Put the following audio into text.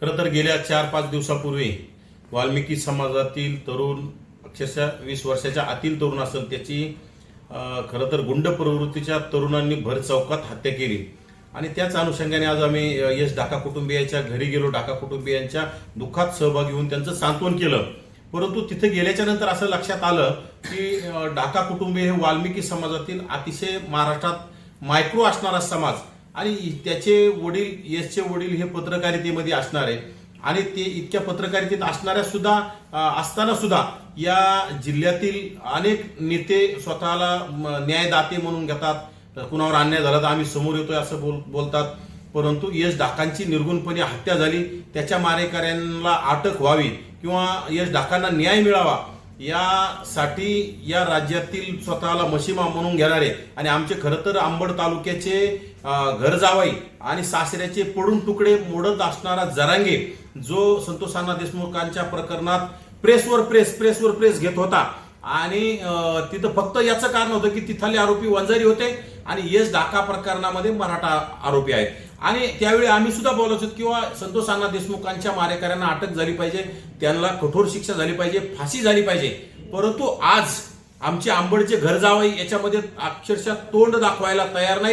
खरं तर गेल्या चार पाच दिवसापूर्वी वाल्मिकी समाजातील तरुण अक्षरशः वीस वर्षाच्या आतील तरुण असेल त्याची खरं तर गुंड प्रवृत्तीच्या तरुणांनी भर चौकात हत्या केली. आणि त्याच अनुषंगाने आज आम्ही यश ढाका कुटुंबियांच्या घरी गेलो. ढाका कुटुंबियांच्या दुःखात सहभागी होऊन त्यांचं सांत्वन केलं. परंतु तिथे गेल्याच्यानंतर असं लक्षात आलं की डाका ढाका कुटुंबीय हे वाल्मिकी समाजातील अतिशय महाराष्ट्रात मायक्रो असणारा समाज. आणि त्याचे वडील यशचे वडील हे पत्रकारितेमध्ये असणार आहे आणि ते इतक्या पत्रकारितेत असणाऱ्या सुद्धा असताना सुद्धा या जिल्ह्यातील अनेक नेते स्वतःला म, न्यायदाते म्हणून घेतात. कुणावर अन्याय झाला तर आम्ही समोर येतोय असं बोल बोलतात. परंतु यश डाकांची निर्गुणपणे हत्या झाली त्याच्या मारेकऱ्यांना अटक व्हावी किंवा यश डाकांना न्याय मिळावा यासाठी या राज्यातील स्वतःला मशिमा म्हणून घेणारे आणि आमचे खरं तर आंबड तालुक्याचे घर जावाई आणि सासऱ्याचे पडून तुकडे मोडत असणारा जरांगे जो संतोष अण्णा देशमुखांच्या प्रकरणात प्रेसवर प्रेस प्रेसवर प्रेस घेत होता. आणि तिथं फक्त याचं कारण होतं की तिथले आरोपी वंजारी होते आणि येस डाका प्रकरणामध्ये मराठा आरोपी आहेत. आणि त्यावेळी आम्ही सुद्धा बोलत होतो किंवा संतोष अण्णा देशमुखांच्या मारेकऱ्यांना अटक झाली पाहिजे त्यांना कठोर शिक्षा झाली पाहिजे फाशी झाली पाहिजे. परंतु आज आमचे आंबडचे घर जावई याच्यामध्ये अक्षरशः तोंड दाखवायला तयार नाहीत.